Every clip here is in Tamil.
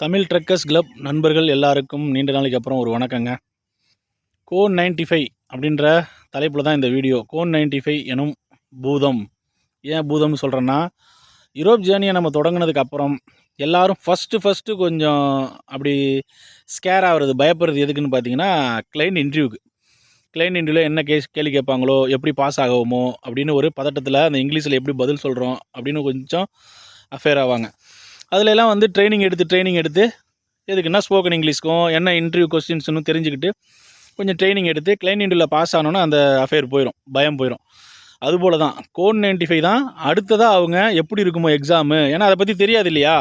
தமிழ் ட்ரக்கர்ஸ் கிளப் நண்பர்கள் எல்லாருக்கும் நீண்ட நாளைக்கு அப்புறம் ஒரு வணக்கங்க. கோன் நைன்டி ஃபைவ் அப்படின்ற தலைப்பில் தான் இந்த வீடியோ கோன் நைன்டி ஃபைவ் எனும் பூதம். ஏன் பூதம்னு சொல்கிறேன்னா யூரோப் ஜேர்னியை நம்ம தொடங்கினதுக்கு அப்புறம் எல்லாரும் ஃபஸ்ட்டு ஃபஸ்ட்டு கொஞ்சம் அப்படி ஸ்கேர் ஆகிறது பயப்படுறது எதுக்குன்னு பார்த்தீங்கன்னா கிளைண்ட் இன்டர்வியூக்கு கிளைண்ட் இன்டர்வியூவில் என்ன கேஸ் கேள்வி கேட்பாங்களோ எப்படி பாஸ் ஆகுமோ அப்படின்னு ஒரு பதட்டத்தில் அந்த இங்கிலீஷில் எப்படி பதில் சொல்கிறோம் அப்படின்னு கொஞ்சம் அஃபேர் ஆவாங்க. அதிலெல்லாம் வந்து ட்ரைனிங் எடுத்து ட்ரைனிங் எடுத்து எதுக்குன்னா ஸ்போக்கன் இங்கிலீஷ்க்கும் என்ன இன்டர்வியூ கொஸ்டின்ஸ்னு தெரிஞ்சுக்கிட்டு கொஞ்சம் ட்ரைனிங் எடுத்து கிளைன் இன்டர்வியூவில் பாஸ் ஆனோன்னா அந்த அஃபேர் போயிடும் பயம் போயிடும் அதுபோல் தான் கோட் நைன்டி ஃபைவ் தான் அடுத்ததாக அவங்க எப்படி இருக்குமோ எக்ஸாமு ஏன்னா அதை பற்றி தெரியாது இல்லையா?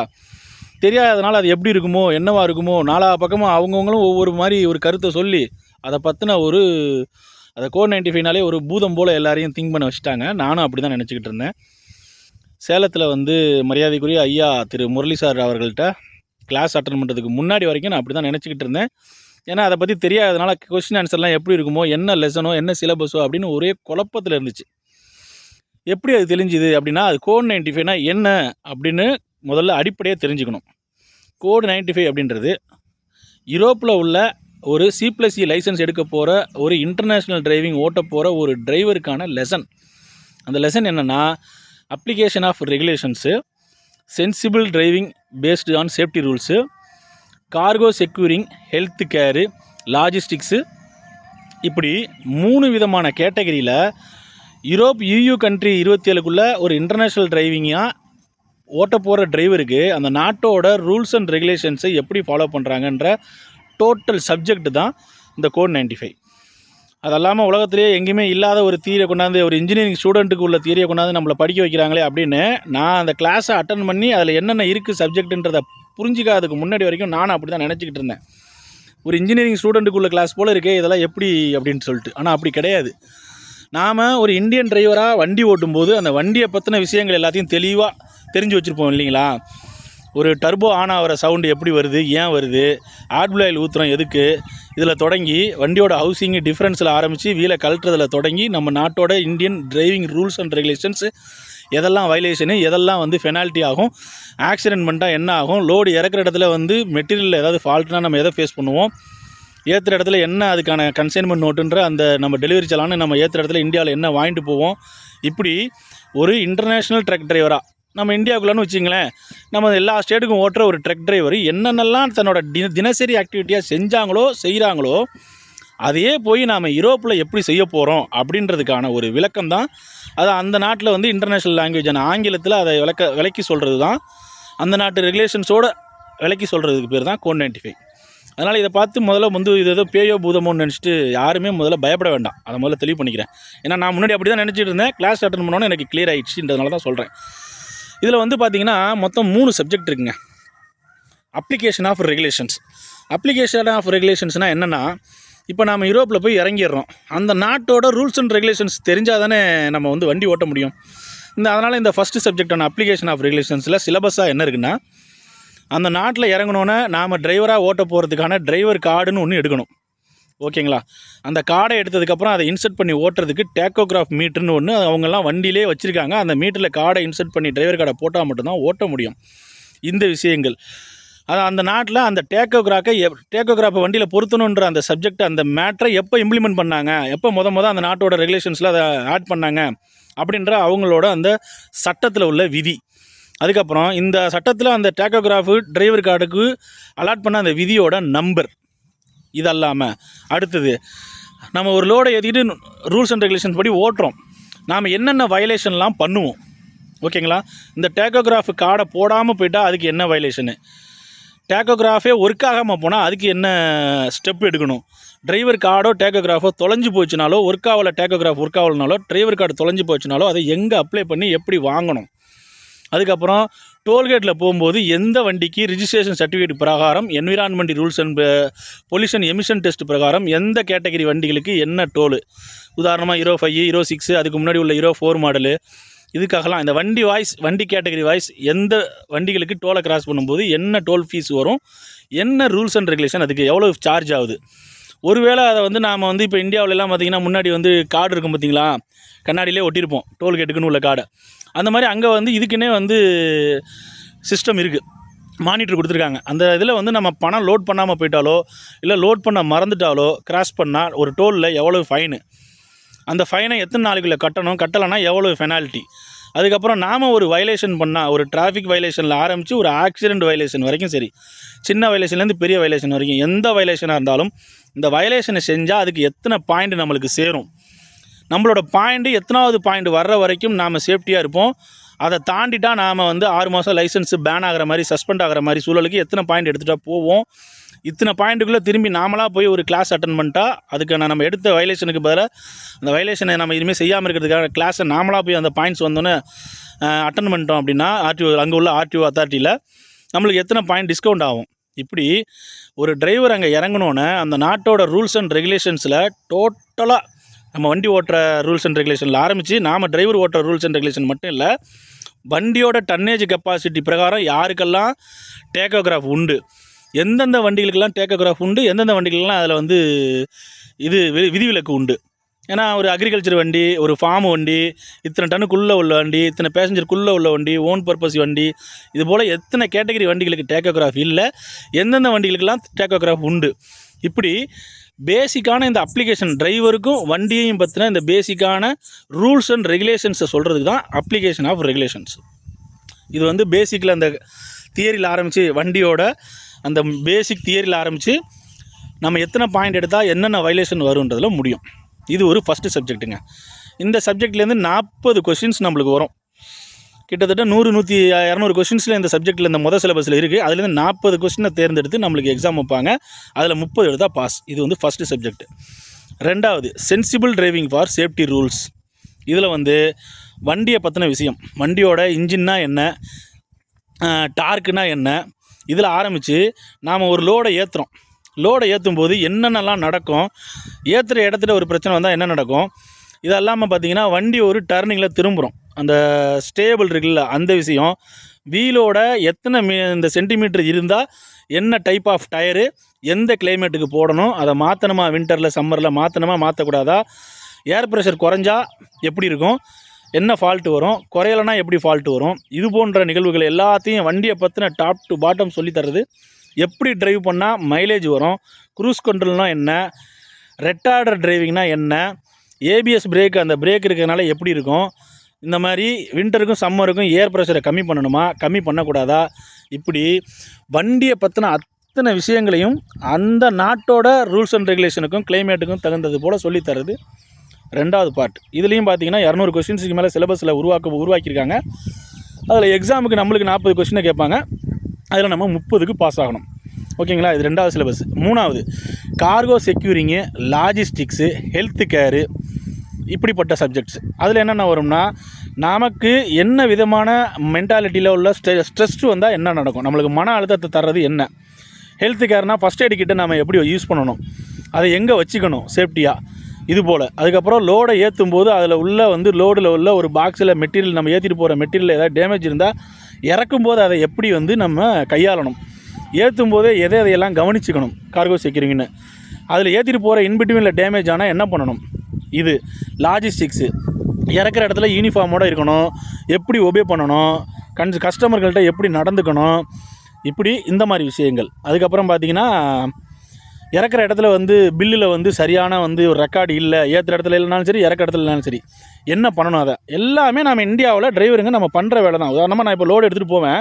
தெரியாதனால அது எப்படி இருக்குமோ என்னவா இருக்குமோ நாலா பக்கமும் அவங்கவுங்களும் ஒவ்வொரு மாதிரி ஒரு கருத்தை சொல்லி அதை பற்றின ஒரு அதை கோட் நைன்டி ஃபைவ்னாலே ஒரு பூதம் போல் எல்லாரையும் திங்க் பண்ண வச்சுட்டாங்க. நானும் அப்படி தான் நினச்சிக்கிட்டு இருந்தேன். சேலத்தில் வந்து மரியாதைக்குரிய ஐயா திரு முரளி சார் அவர்கள்ட்ட கிளாஸ் அட்டன் பண்ணுறதுக்கு முன்னாடி வரைக்கும் நான் அப்படி தான் நினச்சிக்கிட்டு இருந்தேன். ஏன்னா அதை பற்றி தெரியாதனால கொஸ்டின் ஆன்சர்லாம் எப்படி இருக்குமோ என்ன லெசனோ என்ன சிலபஸோ அப்படின்னு ஒரே குழப்பத்தில் இருந்துச்சு. எப்படி அது தெரிஞ்சுது அப்படின்னா அது கோட் நைன்டி ஃபைவ்னா என்ன அப்படின்னு முதல்ல அடிப்படையாக தெரிஞ்சுக்கணும். கோட் நைன்டி ஃபைவ் அப்படின்றது யூரோப்பில் உள்ள ஒரு சி ப்ளஸ் லைசன்ஸ் எடுக்க போகிற ஒரு இன்டர்நேஷ்னல் டிரைவிங் ஓட்ட போகிற ஒரு டிரைவருக்கான லெசன் அந்த லெசன் என்னென்னா application of regulations sensible driving based on safety rules cargo securing health care logistics இப்படி மூணு விதமான கேட்டகரியில் யூரோப் யூயூ கண்ட்ரி இருபத்தி ஏழுக்குள்ளே ஒரு இன்டர்நேஷ்னல் டிரைவிங்காக ஓட்ட போகிற டிரைவருக்கு அந்த நாட்டோட ரூல்ஸ் அண்ட் ரெகுலேஷன்ஸை எப்படி ஃபாலோ பண்ணுறாங்கன்ற டோட்டல் சப்ஜெக்ட் தான் இந்த கோட் நைன்டி ஃபைவ் அது இல்லாமல் உலகத்திலேயே எங்கேயுமே இல்லாத ஒரு தீரியை கொண்டாந்து ஒரு இன்ஜினியரிங் ஸ்டூடெண்ட்டுக்கு உள்ள தீரியை கொண்டாந்து நம்மளை படிக்க வைக்கிறாங்களே அப்படின்னு நான் அந்த கிளாஸை அட்டன் பண்ணி அதில் என்னென்ன இருக்குது சப்ஜெக்ட்டுன்றதை புரிஞ்சிக்காததுக்கு முன்னாடி வரைக்கும் நானும் அப்படி தான் நினச்சிக்கிட்டு இருந்தேன். ஒரு இன்ஜினியரிங் ஸ்டூடெண்ட்டுக்குள்ள கிளாஸ் போல் இருக்கே இதெல்லாம் எப்படி அப்படின்னு சொல்லிட்டு. ஆனால் அப்படி கிடையாது. நாம் ஒரு இந்தியன் டிரைவராக வண்டி ஓட்டும்போது அந்த வண்டியை பற்றின விஷயங்கள் எல்லாத்தையும் தெளிவாக தெரிஞ்சு வச்சுருப்போம் இல்லைங்களா? ஒரு டர்போ ஆன் ஆகிற சவுண்டு எப்படி வருது ஏன் வருது ஆட்புலாயில் ஆயில் ஊற்றுறோம் எதுக்கு இதில் தொடங்கி வண்டியோட ஹவுசிங் டிஃப்ரென்ஸில் ஆரம்பித்து வீலை கழட்டுறதுல தொடங்கி நம்ம நாட்டோட Indian driving rules and regulations எதெல்லாம் வயலேஷனு எதெல்லாம் வந்து பெனால்ட்டி ஆகும் ஆக்சிடென்ட் பண்ணிட்டால் என்ன ஆகும் லோடு இறக்குற இடத்துல வந்து மெட்டீரியல் ஏதாவது ஃபால்ட்னா நம்ம எதை ஃபேஸ் பண்ணுவோம் ஏற்றுற இடத்துல என்ன அதுக்கான கன்சைன்மெண்ட் நோட்டுன்ற அந்த நம்ம டெலிவரி சலான்னு நம்ம ஏற்றுற இடத்துல இந்தியாவில் என்ன வாங்கிட்டு போவோம் இப்படி ஒரு இன்டர்நேஷ்னல் ட்ரக் டிரைவராக நம்ம இந்தியாவுக்குள்ளன்னு வச்சிங்களேன் நம்ம எல்லா ஸ்டேட்டுக்கும் ஓட்டுற ஒரு ட்ரக் டிரைவர் என்னென்னலாம் தன்னோட தின தினசரி ஆக்டிவிட்டியாக செஞ்சாங்களோ செய்கிறாங்களோ அதையே போய் நாம் யூரோப்பில் எப்படி செய்ய போகிறோம் அப்படின்றதுக்கான ஒரு விளக்கம் தான். அது அந்த நாட்டில் வந்து இன்டர்நேஷ்னல் லாங்குவேஜான ஆங்கிலத்தில் அதை விளக்க விளக்கி சொல்கிறது தான். அந்த நாட்டு ரெகுலேஷன்ஸோடு விளக்கி சொல்கிறதுக்கு பேர் தான் கோன் நைன்டி ஃபைவ் அதனால் இதை பார்த்து முதல்ல வந்து இது ஏதோ பேயோ பூதமோன்னு நினச்சிட்டு யாருமே முதல்ல பயப்பட வேண்டாம். அதை முதல்ல தெளிவு பண்ணிக்கிறேன். ஏன்னா நான் முன்னாடி அப்படி தான் நினச்சிட்டு இருந்தேன். கிளாஸ் அட்டன் பண்ணோன்னு எனக்கு கிளியர் ஆயிடுச்சுன்றதுனால தான் சொல்கிறேன் இதில் வந்து பார்த்தீங்கன்னா மொத்தம் மூணு சப்ஜெக்ட் இருக்குங்க. Application of regulations application of ரெகுலேஷன்ஸ்னால் என்னென்னா இப்போ நம்ம யூரோப்பில் போய் இறங்கிடுறோம். அந்த நாட்டோட ரூல்ஸ் அண்ட் ரெகுலேஷன்ஸ் தெரிஞ்சால் தானே நம்ம வந்து வண்டி ஓட்ட முடியும். இந்த அதனால் இந்த ஃபஸ்ட்டு சப்ஜெக்டான அப்ளிகேஷன் ஆஃப் ரெகுலேஷன்ஸில் சிலபஸாக என்ன இருக்குன்னா அந்த நாட்டில் இறங்கணுன்னே நாம் டிரைவராக ஓட்ட போகிறதுக்கான டிரைவர் கார்டுன்னு ஒன்று எடுக்கணும். ஓகேங்களா? அந்த கார்டை எடுத்ததுக்கப்புறம் அதை இன்சர்ட் பண்ணி ஓட்டுறதுக்கு டேக்கோகிராஃப் மீட்டர்னு ஒன்று அவங்கெல்லாம் வண்டியிலே வச்சுருக்காங்க. அந்த மீட்டரில் கார்டை இன்சர்ட் பண்ணி டிரைவர் கார்டை போட்டால் மட்டும்தான் ஓட்ட முடியும். இந்த விஷயங்கள். அது அந்த நாட்டில் அந்த டேக்கோகிராஃபை எப் டேக்கோகிராஃபை வண்டியில் பொருத்தணுன்ற அந்த சப்ஜெக்ட் அந்த மேட்ரை எப்போ இம்ப்ளிமெண்ட் பண்ணாங்க? எப்போ முத முத அந்த நாட்டோட ரெகுலேஷன்ஸில் அதை ஆட் பண்ணாங்க? அப்படின்ற அவங்களோட அந்த சட்டத்தில் உள்ள விதி. அதுக்கப்புறம் இந்த சட்டத்தில் அந்த டேக்கோகிராஃபு டிரைவர் கார்டுக்கு அலாட் பண்ண அந்த விதியோட நம்பர் இது அல்லாமல் அடுத்தது நம்ம ஒரு லோடை ஏற்றிட்டு ரூல்ஸ் அண்ட் ரெகுலேஷன்ஸ் படி ஓட்டுறோம். நாம் என்னென்ன வயலேஷன்லாம் பண்ணுவோம். ஓகேங்களா இந்த டேக்கோகிராஃப் கார்டை போடாமல் போயிட்டால் அதுக்கு என்ன வயலேஷனு டேக்கோகிராஃபே ஒர்க் ஆகாமல் போனால் அதுக்கு என்ன ஸ்டெப் எடுக்கணும்? டிரைவர் கார்டோ டேக்கோகிராஃபோ தொலைஞ்சு போச்சுனாலோ ஒர்க் ஆகலை டேக்கோகிராஃப் ஒர்க் ஆகலைனாலோ டிரைவர் கார்டு தொலைஞ்சு போச்சுனாலோ அதை எங்கே அப்ளை பண்ணி எப்படி வாங்கணும்? அதுக்கப்புறம் டோல்கேட்டில் போகும்போது எந்த வண்டிக்கு ரிஜிஸ்ட்ரேஷன் சர்டிஃபிகேட் பிரகாரம் environment rules and pollution emission test பிரகாரம் எந்த கேட்டகரி வண்டிகளுக்கு என்ன டோலு உதாரணமாக ஹீரோ ஃபைவ் ஹீரோ சிக்ஸு அதுக்கு முன்னாடி உள்ள ஹீரோ ஃபோர் மாடலு இதுக்காகலாம் இந்த வண்டி வாய்ஸ் வண்டி கேட்டகரி வாய்ஸ் எந்த வண்டிகளுக்கு டோலை கிராஸ் பண்ணும்போது என்ன டோல் ஃபீஸ் வரும்? என்ன ரூல்ஸ் அண்ட் ரெகுலேஷன் அதுக்கு எவ்வளோ சார்ஜ் ஆகுது? ஒருவேளை அதை வந்து நாம் வந்து இப்போ இந்தியாவிலலாம் பார்த்திங்கன்னா முன்னாடி வந்து கார்டு இருக்கும் பார்த்தீங்களா கண்ணாடியிலே ஒட்டியிருப்போம். டோல்கேட்டுக்குன்னு உள்ள கார்டை அந்த மாதிரி அங்கே வந்து இதுக்குன்னே வந்து சிஸ்டம் இருக்குது மானிட்டர் கொடுத்துருக்காங்க. அந்த இதில் வந்து நம்ம பணம் லோட் பண்ணாமல் போயிட்டாலோ இல்லை லோட் பண்ண மறந்துட்டாலோ கிராஸ் பண்ணால் ஒரு டோலில் எவ்வளவு ஃபைனு அந்த ஃபைனை எத்தனை நாளைக்குள்ளே கட்டணும்? கட்டலைன்னா எவ்வளவு பெனால்ட்டி அதுக்கப்புறம் நாம் ஒரு வயலேஷன் பண்ணால் ஒரு டிராஃபிக் வயலேஷனில் ஆரம்பித்து ஒரு ஆக்சிடென்ட் வயலேஷன் வரைக்கும் சரி. சின்ன வயலேஷன்லேருந்து பெரிய வயலேஷன் வரைக்கும் எந்த வயலேஷனாக இருந்தாலும் இந்த வயலேஷனை செஞ்சால் அதுக்கு எத்தனை பாயிண்ட் நம்மளுக்கு சேரும். நம்மளோட பாயிண்ட்டு எத்தனாவது பாயிண்ட் வர்ற வரைக்கும் நாம் சேஃப்டியாக இருப்போம். அதை தாண்டிட்டா நாம் வந்து ஆறு மாதம் லைசன்ஸு பேன் ஆகிற மாதிரி சஸ்பெண்ட் ஆகிற மாதிரி சூழலுக்கு எத்தனை பாயிண்ட் எடுத்துகிட்டா போவோம். இத்தனை பாயிண்ட்டுக்குள்ளே திரும்பி நாமளாக போய் ஒரு கிளாஸ் அட்டன் பண்ணிட்டா அதுக்கான நம்ம எடுத்த வயலேஷனுக்கு பதிலாக அந்த வயலேஷனை நம்ம இனிமேல் செய்யாமல் இருக்கிறதுக்காக கிளாஸை நாமளாக போய் அந்த பாயிண்ட்ஸ் வந்தோன்னே அட்டன் பண்ணிட்டோம் அப்படின்னா ஆர்டிஓ அங்கே உள்ள ஆர்டிஓ அத்தாரிட்டியில் நம்மளுக்கு எத்தனை பாயிண்ட் டிஸ்கவுண்ட் ஆகும்? இப்படி ஒரு டிரைவர் அங்கே இறங்கணுன்னு அந்த நாட்டோட ரூல்ஸ் அண்ட் ரெகுலேஷன்ஸில் டோட்டலாக நம்ம வண்டி ஓட்டுற ரூல்ஸ் அண்ட் ரெகுலேஷனில் ஆரம்பித்து நாம் டிரைவர் ஓட்டுற ரூல்ஸ் அண்ட் ரெகுலேஷன் மட்டும் இல்லை வண்டியோட டன்னேஜ் கெப்பாசிட்டி பிரகாரம் யாருக்கெல்லாம் டேக்கோகிராஃப் உண்டு எந்தெந்த வண்டிகளுக்கெல்லாம் டேக்கோகிராஃப் உண்டு எந்தெந்த வண்டிகளுக்கெல்லாம் அதில் வந்து இது வி- விதிவிலக்கு உண்டு. ஏன்னா ஒரு அக்ரிகல்ச்சர் வண்டி ஒரு ஃபார்ம் வண்டி இத்தனை டன்னுக்குள்ளே உள்ள வண்டி இத்தனை பேசஞ்சருக்குள்ளே உள்ள வண்டி ஓன் பர்பஸ் வண்டி இது போல் எத்தனை கேட்டகரி வண்டிகளுக்கு டேக்கோகிராஃப் இல்லை எந்தெந்த வண்டிகளுக்கெல்லாம் டேக்கோகிராஃப் உண்டு. இப்படி பேசிக்கான இந்த அப்ளிகேஷன் டிரைவருக்கும் வண்டியையும் பற்றின இந்த பேசிக்கான ரூல்ஸ் அண்ட் ரெகுலேஷன்ஸை சொல்கிறதுக்கு தான் அப்ளிகேஷன் ஆஃப் ரெகுலேஷன்ஸ் இது வந்து பேசிக்கில் அந்த தியரியில் ஆரம்பித்து வண்டியோட அந்த பேசிக் தியரியில் ஆரம்பித்து நம்ம எத்தனை பாயிண்ட் எடுத்தால் என்னென்ன வயலேஷன் வருன்றதுல முடியும். இது ஒரு ஃபஸ்ட்டு சப்ஜெக்ட்டுங்க இந்த சப்ஜெக்ட்லேருந்து நாற்பது கொஷின்ஸ் நம்மளுக்கு வரும். கிட்டத்தட்ட நூறு நூற்றி இரநூறு கொஷின்ஸில் இந்த சப்ஜெக்ட்டில் இந்த முதல் சிலபஸில் இருக்குது அதுலேருந்து நாற்பது கொஷினை தேர்ந்தெடுத்து நம்மளுக்கு எக்ஸாம் வைப்பாங்க. அதில் முப்பது எடுத்தால் பாஸ் இது வந்து ஃபஸ்ட்டு சப்ஜெக்ட் ரெண்டாவது sensible driving for safety rules இதில் வந்து வண்டியை பற்றின விஷயம். வண்டியோட இன்ஜின்னா என்ன? டார்க்குனா என்ன? இதில் ஆரம்பித்து நாம் ஒரு லோடை ஏற்றுறோம் லோடை ஏற்றும் போது என்னென்னலாம் நடக்கும் ஏற்றுற இடத்துல ஒரு பிரச்சனை வந்தால் என்ன நடக்கும் இது இல்லாமல் பார்த்தீங்கன்னா வண்டி ஒரு டர்னிங்கில் திரும்புகிறோம் அந்த ஸ்டேபிள் இருக்குல்ல அந்த விஷயம் வீலோட எத்தனை மீ இந்த சென்டிமீட்டர் இருந்தால் என்ன டைப் ஆஃப் டயரு எந்த கிளைமேட்டுக்கு போடணும் அதை மாற்றணுமா வின்டரில் சம்மரில் மாற்றணுமா மாற்றக்கூடாதா ஏர் ப்ரெஷர் குறைஞ்சா எப்படி இருக்கும்? என்ன ஃபால்ட்டு வரும்? குறையலைன்னா எப்படி ஃபால்ட்டு வரும்? இது போன்ற நிகழ்வுகள் எல்லாத்தையும் வண்டியை பற்றின டாப் டு பாட்டம் சொல்லித்தரது எப்படி ட்ரைவ் பண்ணால் மைலேஜ் வரும்? க்ரூஸ் கண்ட்ரோல்னால் என்ன? ரெட்டார்டர் டிரைவிங்னா என்ன? ஏபிஎஸ் பிரேக் அந்த பிரேக் இருக்கிறதுனால எப்படி இருக்கும்? இந்த மாதிரி வின்டருக்கும் சம்மருக்கும் ஏர் ப்ரெஷரை கம்மி பண்ணணுமா? கம்மி பண்ணக்கூடாதா? இப்படி வண்டியை பற்றின அத்தனை விஷயங்களையும் அந்த நாட்டோட ரூல்ஸ் அண்ட் ரெகுலேஷனுக்கும் கிளைமேட்டுக்கும் தகுந்தது போல் சொல்லித்தரது ரெண்டாவது பார்ட் இதுலேயும் பார்த்தீங்கன்னா இரநூறு கொஸ்டின்ஸுக்கு மேலே சிலபஸில் உருவாக்க உருவாக்கியிருக்காங்க. அதில் எக்ஸாமுக்கு நம்மளுக்கு நாற்பது கொஸ்டினை கேட்பாங்க. அதில் நம்ம முப்பதுக்கு பாஸ் ஆகணும். ஓகேங்களா இது ரெண்டாவது சிலபஸ் மூணாவது cargo securing logistics health care இப்படிப்பட்ட சப்ஜெக்ட்ஸ் அதில் என்னென்ன வரும்னா நமக்கு என்ன விதமான மென்டாலிட்டியில் உள்ள ஸ்ட்ரெ ஸ்ட்ரெஸ் வந்தால் என்ன நடக்கும்? நம்மளுக்கு மன அழுத்தத்தை தர்றது என்ன? ஹெல்த் கேர்னால் ஃபஸ்ட் எய்டு கிட்ட நம்ம எப்படி யூஸ் பண்ணணும்? அதை எங்கே வச்சுக்கணும்? சேஃப்டியாக இது போல் அதுக்கப்புறம் லோடை ஏற்றும் போது அதில் உள்ள வந்து லோடில் உள்ள ஒரு பாக்ஸில் மெட்டீரியல் நம்ம ஏற்றிட்டு போகிற மெட்டீரியல் ஏதாவது டேமேஜ் இருந்தால் இறக்கும் போது அதை எப்படி வந்து நம்ம கையாளணும்? ஏற்றும் போதே எதை எதையெல்லாம் கவனிச்சுக்கணும்? கார்கோ செக்யூரிங்னு அதில் ஏற்றிட்டு போகிற இன்பிட்வீனில் டேமேஜ் ஆனால் என்ன பண்ணணும்? இது லாஜிஸ்டிக்ஸு இறக்குற இடத்துல யூனிஃபார்மோடு இருக்கணும். எப்படி ஒபே பண்ணணும்? கன் கஸ்டமர்கள்ட்ட எப்படி நடந்துக்கணும்? இப்படி இந்த மாதிரி விஷயங்கள். அதுக்கப்புறம் பார்த்தீங்கன்னா இறக்குற இடத்துல வந்து பில்லில் வந்து சரியான வந்து ஒரு ரெக்கார்டு இல்லை ஏற்றுற இடத்துல இல்லைனாலும் சரி இறக்குற இடத்துல இல்லைனாலும் சரி என்ன பண்ணணும் அதை? எல்லாமே நம்ம இந்தியாவில் டிரைவருங்க நம்ம பண்ணுற வேலை தான். உதாரணமாக நான் இப்போ லோடு எடுத்துகிட்டு போவேன்.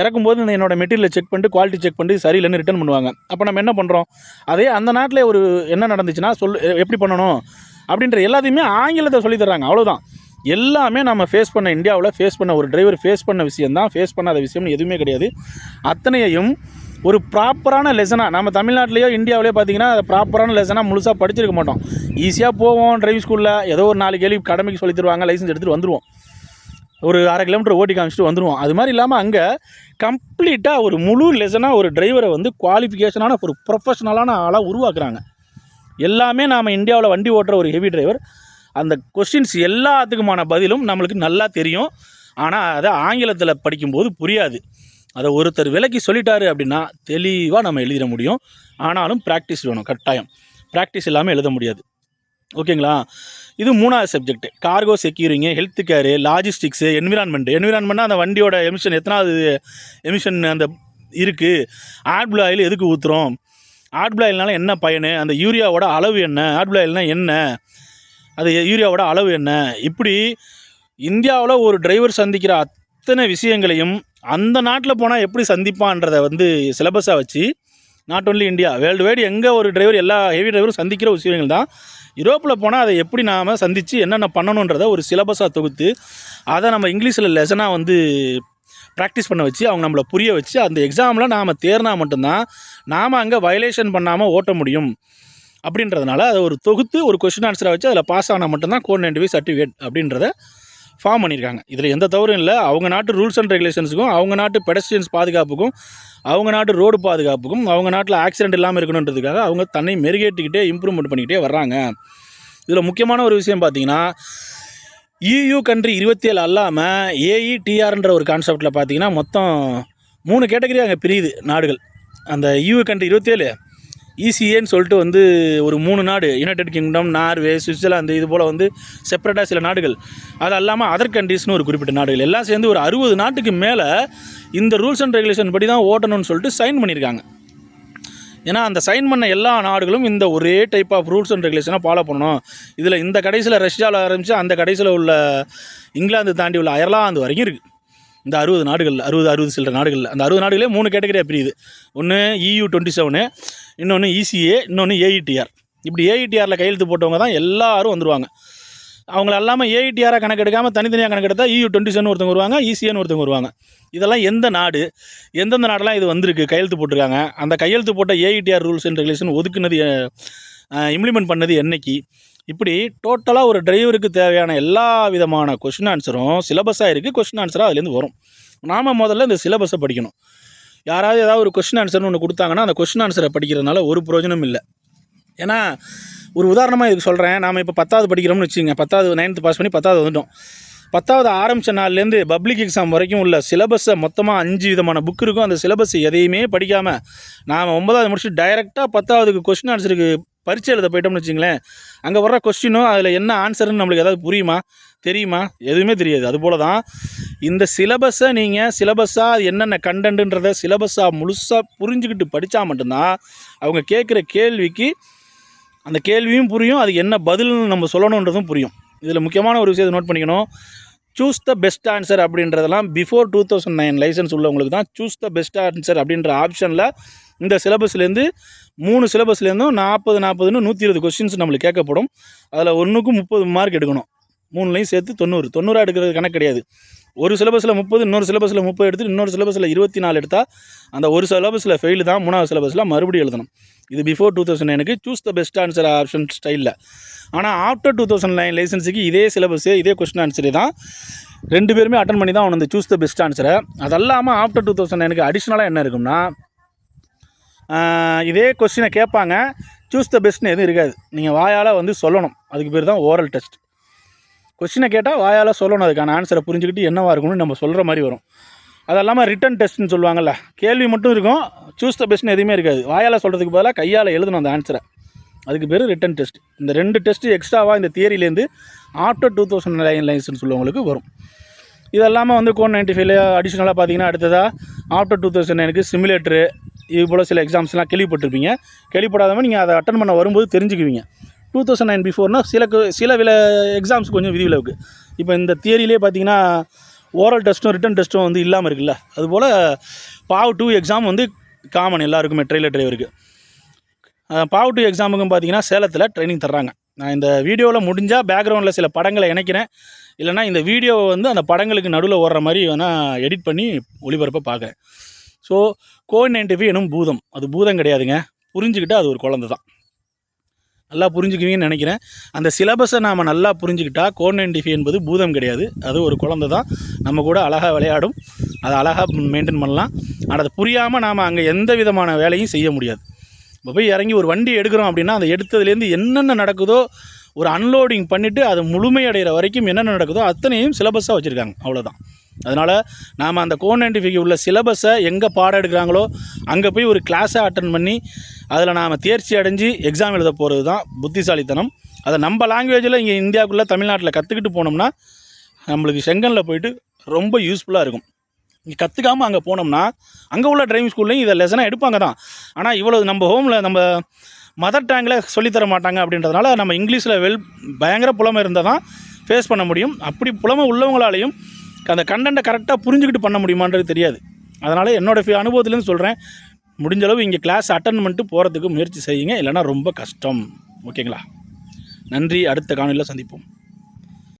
இறக்கும்போது இந்த என்னோட மெட்டீரியலை செக் பண்ணிட்டு குவாலிட்டி செக் பண்ணிட்டு சரியில்லைன்னு ரிட்டர்ன் பண்ணுவாங்க. அப்போ நம்ம என்ன பண்ணுறோம் அதே அந்த நாட்டில் ஒரு என்ன நடந்துச்சுன்னா சொல் எப்படி பண்ணணும்? அப்படின்ற எல்லாத்தையுமே ஆங்கிலத்தை சொல்லி அவ்வளோதான் எல்லாமே நம்ம ஃபேஸ் பண்ண இந்தியாவில் ஃபேஸ் பண்ண ஒரு டிரைவர் ஃபேஸ் பண்ண விஷயம் தான் ஃபேஸ் பண்ணாத விஷயம்னு எதுவுமே கிடையாது. அத்தனையையும் ஒரு ப்ராப்பரான லெசனாக நம்ம தமிழ்நாட்டிலேயோ இந்தியாவிலேயோ பார்த்தீங்கன்னா அதை ப்ராப்பரான லெசனாக முழுசாக படிச்சிருக்க மாட்டோம். ஈஸியாக போவோம் டிரைவிங் ஸ்கூலில் ஏதோ ஒரு நாலு கேள்வி கடமைக்கு சொல்லி தருவாங்க லைசன்ஸ் எடுத்துகிட்டு வந்துடுவோம் ஒரு அரை கிலோமீட்டர் ஓட்டி காமிச்சிட்டு வந்துடுவோம் அது மாதிரி இல்லாமல் அங்கே கம்ப்ளீட்டாக ஒரு முழு லெசனாக ஒரு டிரைவரை வந்து குவாலிஃபிகேஷனான ஒரு ப்ரொஃபஷனலான ஆளாக உருவாக்குறாங்க. எல்லாமே நாம் இந்தியாவில் வண்டி ஓட்டுற ஒரு ஹெவி டிரைவர் அந்த கொஸ்டின்ஸ் எல்லாத்துக்குமான பதிலும் நம்மளுக்கு நல்லா தெரியும். ஆனால் அதை ஆங்கிலத்தில் படிக்கும்போது புரியாது. அதை ஒருத்தர் விலக்கி சொல்லிட்டாரு அப்படின்னா தெளிவாக நம்ம எழுதிட முடியும். ஆனாலும் ப்ராக்டிஸ் வேணும் கட்டாயம். ப்ராக்டிஸ் இல்லாமல் எழுத முடியாது. ஓகேங்களா இது மூணாவது subject cargo securing health care logistics environment என்விரான்மெண்ட்னா அந்த வண்டியோட எமிஷன் எத்தனாவது எமிஷன் அந்த இருக்குது ஆட்பிள் ஆயில் எதுக்கு ஊற்றுறோம் ஆட்பிள் ஆயில்னால என்ன பயன்? அந்த யூரியாவோட அளவு என்ன? ஆட்பிள் என்ன? அது யூரியாவோட அளவு என்ன? இப்படி இந்தியாவில் ஒரு டிரைவர் சந்திக்கிற அத்தனை விஷயங்களையும் அந்த நாட்டில் போனால் எப்படி சந்திப்பான்றதை வந்து சிலபஸாக வச்சு not only India worldwide எங்கே ஒரு டிரைவர் எல்லா ஹெவி டிரைவரும் சந்திக்கிற விஷயங்கள் தான். யூரோப்பில் போனால் அதை எப்படி நாம் சந்தித்து என்னென்ன பண்ணணுன்றதை ஒரு சிலபஸாக தொகுத்து அதை நம்ம இங்கிலீஷில் லெசனாக வந்து ப்ராக்டிஸ் பண்ண வச்சு அவங்க நம்மளை புரிய வச்சு அந்த எக்ஸாமில் நாம் தேர்னா மட்டும்தான் நாம் அங்கே வயலேஷன் பண்ணாமல் ஓட்ட முடியும். அப்படின்றதுனால அதை ஒரு தொகுத்து ஒரு கொஷின் ஆன்சரை வச்சு அதில் பாஸ் ஆனால் மட்டும்தான் கோட் நைன்டி சர்டிஃபிகேட் அப்படின்றத ஃபார்ம் பண்ணியிருக்காங்க. இதில் எந்த தவறும் இல்லை. அவங்க நாட்டு ரூல்ஸ் அண்ட் ரெகுலேஷன்ஸுக்கும் அவங்க நாட்டு பெடஸ்ட்ரியன்ஸ் பாதுகாப்புக்கும் அவங்க நாட்டு ரோடு பாதுகாப்புக்கும் அவங்க நாட்டில் ஆக்சிடென்ட் இல்லாமல் இருக்கணுன்றதுக்காக அவங்க தன்னை மெருகேட்டிக்கிட்டே இம்ப்ரூவ்மெண்ட் பண்ணிக்கிட்டே வர்றாங்க. இதில் முக்கியமான ஒரு விஷயம் பார்த்தீங்கன்னா இயு கண்ட்ரி இருபத்தி ஏழு அல்லாமல் ஏஇடிஆர்ன்ற ஒரு கான்செப்டில் பார்த்தீங்கன்னா மொத்தம் மூணு கேட்டகரி அங்கே பிரியுது நாடுகள். அந்த இயு கண்ட்ரி இருபத்தேழு இசிஏன்னு சொல்லிட்டு வந்து ஒரு மூணு நாடு யுனைடெட் கிங்டம் நார்வே சுவிட்சர்லாந்து இது போல் வந்து செப்பரேட்டாக சில நாடுகள். அது அல்லாமல் அதர் கண்ட்ரீஸ்னு ஒரு குறிப்பிட்ட நாடுகள். எல்லாம் சேர்ந்து ஒரு அறுபது நாட்டுக்கு மேலே இந்த ரூல்ஸ் அண்ட் ரெகுலேஷன் படி தான் ஓட்டணும்னு சொல்லிட்டு சைன் பண்ணியிருக்காங்க. ஏன்னா அந்த சைன் பண்ண எல்லா நாடுகளும் இந்த ஒரே டைப் ஆஃப் ரூல்ஸ் அண்ட் ரெகுலேஷனாக ஃபாலோ பண்ணணும். இதில் இந்த கடைசியில் ரஷ்யாவில் ஆரம்பித்து அந்த கடைசியில் உள்ள இங்கிலாந்து தாண்டி உள்ள அயர்லாந்து வரைக்கும் இருக்குது இந்த அறுபது நாடுகள் அறுபது அறுபது சில்லற நாடுகளில் அந்த அறுபது நாடுகளே மூணு கேட்டகரியாக பிரியுது. ஒன்று இயூ டுவெண்ட்டி செவனு இன்னொன்று இசிஏ இன்னொன்று ஏஇடிஆர் இப்படி ஏஇடிஆரில் கையெழுத்து போட்டவங்க தான் எல்லாரும் வந்துடுவாங்க அவங்கள எல்லாமே ஏஇடிஆராக கணக்கு எடுக்காமல் தனித்தனியாக கணக்கு எடுத்தால் இயூ டுவெண்ட்டி செவன் ஒருத்தவங்க வருவாங்க இசிஏன்னு ஒருத்தவங்க வருவாங்க. இதெல்லாம் எந்த நாடு எந்தெந்த நாடெல்லாம் இது வந்திருக்கு கையெழுத்து போட்டிருக்காங்க. அந்த கையெழுத்து போட்ட ஏஇடிஆர் ரூல்ஸ் அண்ட் ரெகுலேஷன் ஒதுக்குனது இம்ப்ளிமெண்ட் பண்ணது என்னைக்கு? இப்படி டோட்டலாக ஒரு டிரைவருக்கு தேவையான எல்லா விதமான கொஷின் ஆன்சரும் சிலபஸாக இருக்குது கொஷின் ஆன்சராக அதுலேருந்து வரும். நாம் முதல்ல இந்த சிலபஸை படிக்கணும். யாராவது ஏதாவது ஒரு கொஷின் ஆன்சர்னு ஒன்று கொடுத்தாங்கன்னா அந்த கொஷின் ஆன்சரை படிக்கிறதுனால ஒரு பிரயோஜனம் இல்லை. ஏன்னா ஒரு உதாரணமாக இதுக்கு சொல்கிறேன் நாம் இப்போ பத்தாவது படிக்கிறோம்னு வச்சுங்க பத்தாவது நைன்த்து பாஸ் பண்ணி பத்தாவது வந்துட்டோம். பத்தாவது ஆரம்பித்த நாள்லேருந்து பப்ளிக் எக்ஸாம் வரைக்கும் உள்ள சிலபஸை மொத்தமாக அஞ்சு விதமான புக் இருக்கும். அந்த சிலபஸ் எதையுமே படிக்காமல் நாம் ஒன்பதாவது முடிச்சுட்டு டைரெக்டாக பத்தாவதுக்கு கொஸ்டின் ஆன்சருக்கு பரீட்சை எழுத போயிட்டோம்னு வச்சுங்களேன் அங்கே வர்ற கொஸ்டினும் அதில் என்ன ஆன்சர்னு நம்மளுக்கு ஏதாவது புரியுமா? தெரியுமா? எதுவுமே தெரியாது. அதுபோல தான் இந்த சிலபஸை நீங்கள் சிலபஸாக அது என்னென்ன கண்டென்ட்டுன்றதை சிலபஸாக முழுசாக புரிஞ்சுக்கிட்டு படித்தா மட்டும்தான் அவங்க கேட்குற கேள்விக்கு அந்த கேள்வியும் புரியும் அது என்ன பதில்னு நம்ம சொல்லணுன்றதும் புரியும். இதில் முக்கியமான ஒரு விஷயத்தை நோட் பண்ணிக்கணும். சூஸ் த பெஸ்ட் ஆன்சர் அப்படின்றதெல்லாம் before two thousand nine licence உள்ளவங்களுக்கு தான் சூஸ் த பெஸ்ட் ஆன்சர் அப்படின்ற ஆப்ஷனில் இந்த சிலபஸ்லேருந்து மூணு சிலபஸ்லேருந்தும் நாற்பது நாற்பதுன்னு நூற்றி இருபது கொஸ்டின்ஸ் நம்மளுக்கு கேட்கப்படும். அதில் ஒன்றுக்கும் முப்பது மார்க் எடுக்கணும். மூணுலையும் சேர்த்து தொண்ணூறு. தொண்ணூறாக எடுக்கிறது கணக்கு கிடையாது. ஒரு சிலபஸில் முப்பது இன்னொரு சிலபஸில் முப்பது எடுத்து இன்னொரு சிலபஸில் இருபத்தி நாலு எடுத்தால் அந்த ஒரு சிலபஸில் ஃபெயிலு தான் மூணாவது சிலபஸில் மறுபடியும் எழுதணும். இது பிஃபோர் டூ தௌசண்ட் நைனுக்கு choose the best answer option ஸ்டைலில் ஆனால் ஆஃப்டர் டூ தௌசண்ட் நைன் லைசன்ஸுக்கு இதே சிலபஸு இதே கொஸ்டின் ஆன்சரே தான் ரெண்டு பேருமே அட்டன் பண்ணி தான் அவன் வந்து சூஸ் த பெஸ்ட் ஆன்சரை அது இல்லாமல் ஆஃப்டர் டூ தௌசண்ட் நைனுக்கு அடிஷ்னலாக என்ன இருக்கும்னா இதே கொஸ்டினை கேட்பாங்க சூஸ் த பெஸ்ட்னு எதுவும் இருக்காது. நீங்கள் வாயால் வந்து சொல்லணும். அதுக்கு பேர் தான் ஓரல் டெஸ்ட் கொஸ்டினை கேட்டால் வாயால் சொல்லணும். அதுக்கான ஆன்சரை புரிஞ்சுக்கிட்டு என்னவாக இருக்கும்னு நம்ம சொல்கிற மாதிரி வரும். அது இல்லாமல் ரிட்டன் டெஸ்ட்னு சொல்லுவாங்கல்ல கேள்வி மட்டும் இருக்கும் சூஸ் த பெஸ்ட்னு எதுவுமே இருக்காது. வாயால் சொல்கிறதுக்கு பதிலாக கையால் எழுதணும் அந்த ஆன்சரை அதுக்கு பேர் ரிட்டன் டெஸ்ட் இந்த ரெண்டு டெஸ்ட்டு எக்ஸ்ட்ராவாக இந்த தியரிலேருந்து ஆஃப்டர் டூ தௌசண்ட் நைன் லைன்ஸ்னு சொல்லுவவங்களுக்கு வரும். இது இல்லாமல் வந்து கோன் நைன்ட்டி ஃபைவ்ல அடிஷ்னலாக பார்த்தீங்கன்னா அடுத்ததாக ஆஃப்டர் டூ தௌசண்ட் நைனுக்கு சிமுலேட்டரு இது போல் சில எக்ஸாம்ஸ்லாம் கேள்விப்பட்டிருப்பீங்க. கேள்விப்படாதவங்க நீங்கள் அதை அட்டன் பண்ண வரும்போது தெரிஞ்சுக்குவீங்க. டூ தௌசண்ட் நைன் பிஃபோர்னால் சில சில வில எக்ஸாம்ஸ் கொஞ்சம் விதிவிலக்கு இப்போ இந்த தியரியிலே பார்த்தீங்கன்னா ஓரல் டெஸ்ட்டும் ரிட்டன் டெஸ்ட்டும் வந்து இல்லாமல் இருக்குல்ல? அதுபோல் பாவ் டூ எக்ஸாம் வந்து காமன் எல்லாருக்குமே ட்ரெயிலர் டிரைவருக்கு பாவ் டூ எக்ஸாமுக்கும் பார்த்தீங்கன்னா சேலத்தில் ட்ரைனிங் தர்றாங்க. நான் இந்த வீடியோவில் முடிஞ்சால் பேக்ரவுண்டில் சில படங்களை இணைக்கிறேன். இல்லைனா இந்த வீடியோவை வந்து அந்த படங்களுக்கு நடுவில் ஓடுற மாதிரி வேணால் எடிட் பண்ணி ஒளிபரப்ப பார்க்குறேன் ஸோ கோவிட் நைன்டி எனும் பூதம். அது பூதம் கிடையாதுங்க. புரிஞ்சுக்கிட்டால் அது ஒரு குழந்தை தான் நல்லா புரிஞ்சுக்குவீங்கன்னு நினைக்கிறேன். அந்த சிலபஸை நாம் நல்லா புரிஞ்சுக்கிட்டா கோட் நைன்டி என்பது பூதம் கிடையாது. அது ஒரு குழந்தை தான். நம்ம கூட அழகாக விளையாடும். அதை அழகாக மெயின்டைன் பண்ணலாம். ஆனால் அது புரியாமல் நாம் அங்கே எந்த விதமான வேலையும் செய்ய முடியாது. இப்போ போய் இறங்கி ஒரு வண்டி எடுக்கிறோம் அப்படின்னா அந்த எடுத்ததுலேருந்து என்னென்ன நடக்குதோ ஒரு அன்லோடிங் பண்ணிவிட்டு அது முழுமையடைகிற வரைக்கும் என்னென்ன நடக்குதோ அத்தனையும் சிலபஸாக வச்சுருக்காங்க. அவ்வளோதான் அதனால் நாம் அந்த கோனன்டிஃபிக்கு உள்ள சிலபஸை எங்கே பாடம் எடுக்கிறாங்களோ அங்கே போய் ஒரு கிளாஸை அட்டன் பண்ணி அதில் நாம் தேர்ச்சி அடைஞ்சு எக்ஸாம் எழுத போகிறது தான் புத்திசாலித்தனம். அதை நம்ம லாங்குவேஜில் இங்கே இந்தியாவுக்குள்ளே தமிழ்நாட்டில் கற்றுக்கிட்டு போனோம்னா நம்மளுக்கு செங்கனில் போயிட்டு ரொம்ப யூஸ்ஃபுல்லாக இருக்கும். இங்கே கற்றுக்காமல் அங்கே போனோம்னா அங்கே உள்ள டிரைவிங் ஸ்கூல்லையும் இதை லெசனாக எடுப்பாங்க தான். ஆனால் இவ்வளோ நம்ம ஹோமில் நம்ம மதர் டேங்கில் சொல்லித்தர மாட்டாங்க அப்படின்றதுனால நம்ம இங்கிலீஷில் வெல் பயங்கர புலமை இருந்தால் தான் ஃபேஸ் பண்ண முடியும். அப்படி புலமை உள்ளவங்களாலையும் அந்த கண்டென்ட்டை கரெக்டாக புரிஞ்சுக்கிட்டு பண்ண முடியுமான்றது தெரியாது. அதனால் என்னோடய அனுபவத்துலேருந்து சொல்கிறேன் முடிஞ்சளவு இங்கே கிளாஸ் அட்டன் பண்ணிட்டு போகிறதுக்கு முயற்சி செய்யுங்க. இல்லைன்னா ரொம்ப கஷ்டம். ஓகேங்களா நன்றி. அடுத்த காணொலியில் சந்திப்போம்.